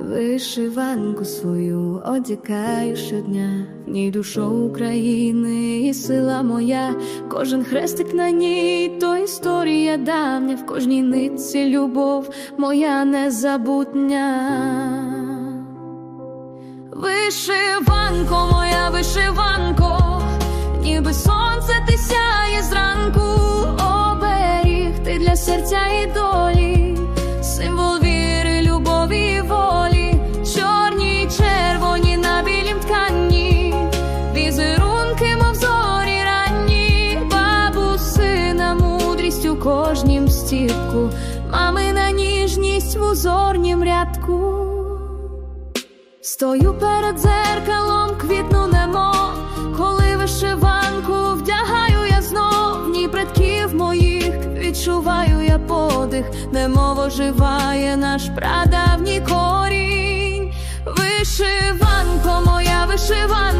Вишиванку свою одягаю щодня, в ній душа України і сила моя, кожен хрестик на ній, то історія давня, в кожній нитці любов моя незабутня. Вишиванко, моя вишиванко, ніби сонце кожнім стірку, мамина ніжність в узорнім рядку. Стою перед дзеркалом, квітну немо, коли вишиванку вдягаю я знов, ні предків моїх відчуваю я подих, немов оживає наш прадавній корінь. Вишиванко, моя вишиванко,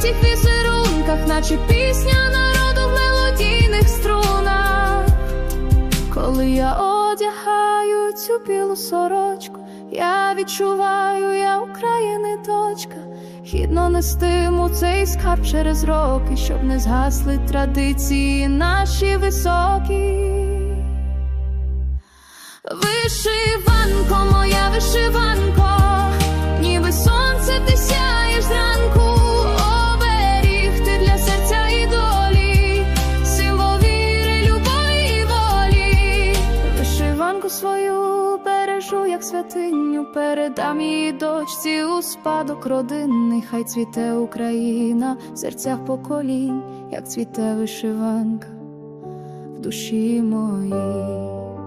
цих візерунках, наче пісня народу в мелодійних струнах. Коли я одягаю цю білу сорочку, я відчуваю, я України дочка. Гідно нестиму цей скарб через роки, щоб не згасли традиції наші високі. Вишиванко, моя вишиванко, як святиню, передам її дочці у спадок родинний, хай цвіте Україна в серцях поколінь, як цвіте вишиванка в душі моїй.